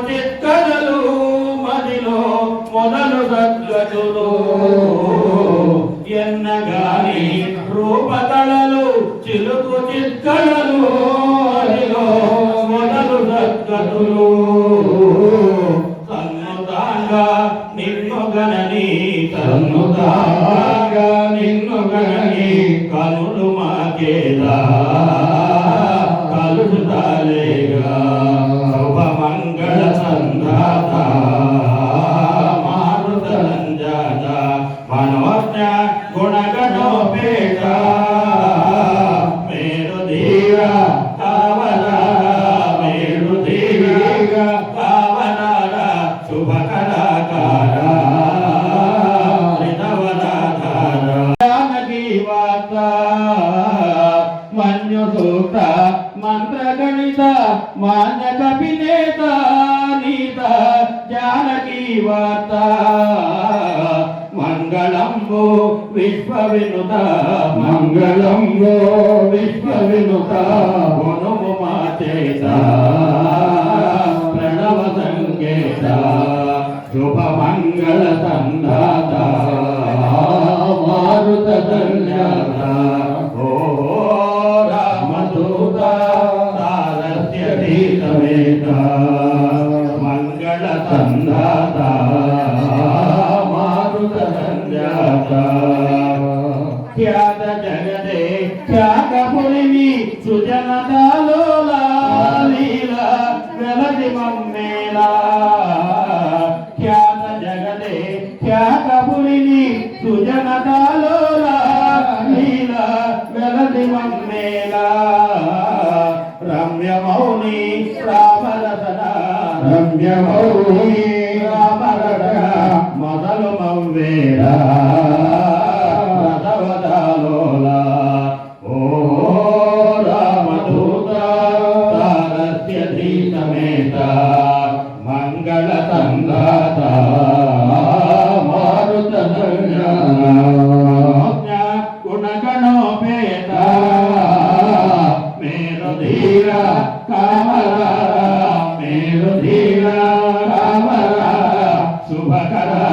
చిరుకు మదిలో మొదలు తగ్గటులు ఎన్నగాని రూపకళలు చిలుకు చిక్కడలు మదిలో మొదలు తగ్గటులు సన్నుతాంగా నిన్ను గణని సన్నుతాంగా నిన్ను గణని కనులు మాకేలా కలుసుతాలేగా శుభమంగళ సంధాత మనోజ్ఞ గుణగణోపేట మేరు ధీర కావలారా మేరు ధీర కావలారా శుభ కళాకారా జానకి వార్త గణిత మాన్య కపినేత నీత జానకి వార్త. మంగళంబో విశ్వ వినుత మంగళంబో విశ్వ వినుత మనుము మాచేత ప్రణవ సంకేత శుభ మంగళ సంధాత మారుత సంజాత. ఓ సంధాత మారుత సంజాత ఖ్యాత జగదే త్యాగపురిని సుజనతాలో లీలా వెలది మమ్మేలా ఖ్యాత జగదే త్యాగపురిని సుజనతాలో లీలా వెలది మమ్మేలా రమ్యమౌని రమ్యమౌని రామరసన మొదలు మవ్వేరా రథవదాలోలా. ఓ రామదూత తారస్య ధీతమేత మంగళ సంగాత pra caralho.